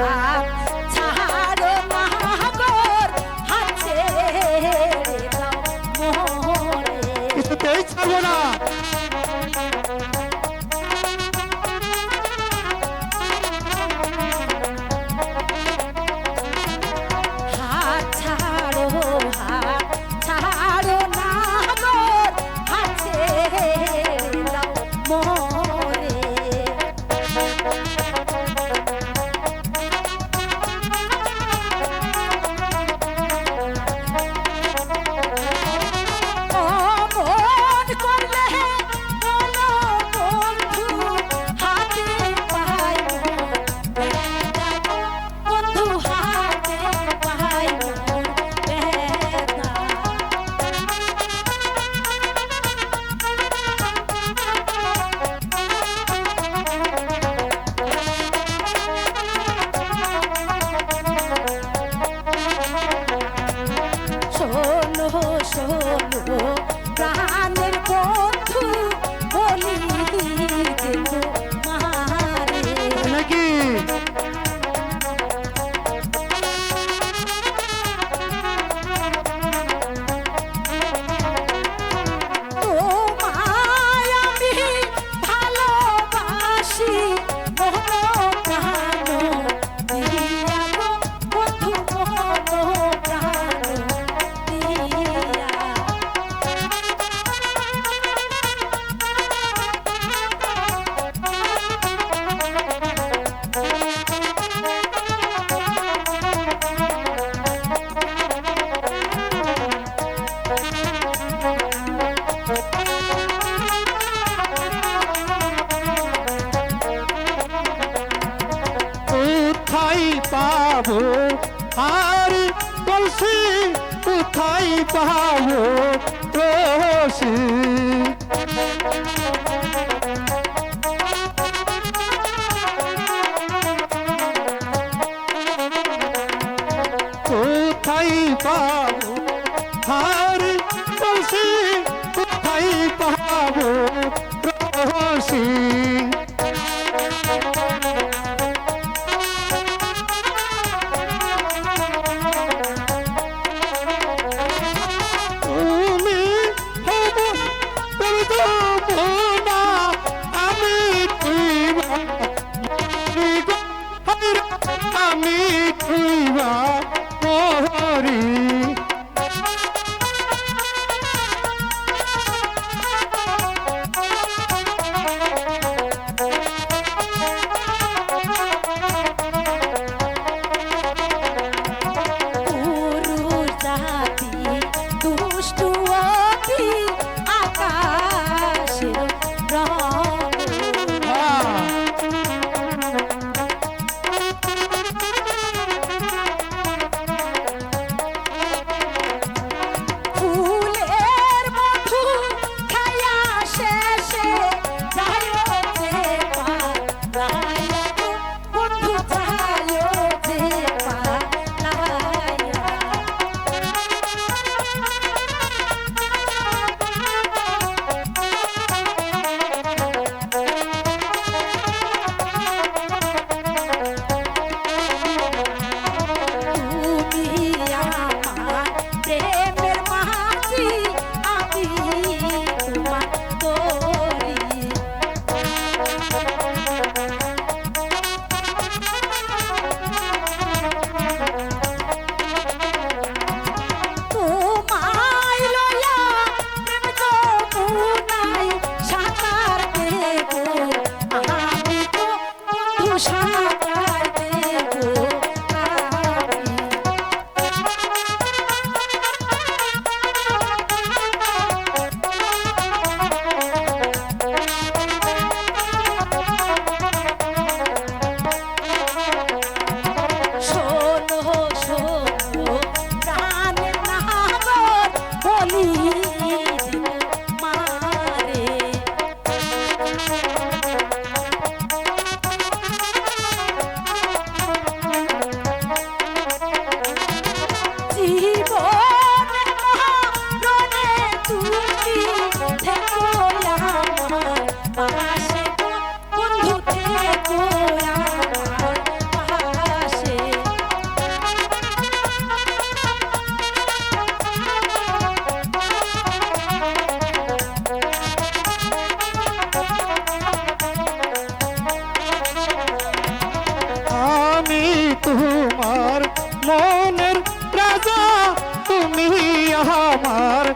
ha. পায়ো রোষী কোথায় পাবো হার বলছি কোথায় পাবো রোষী me. say hey. তুমি আমার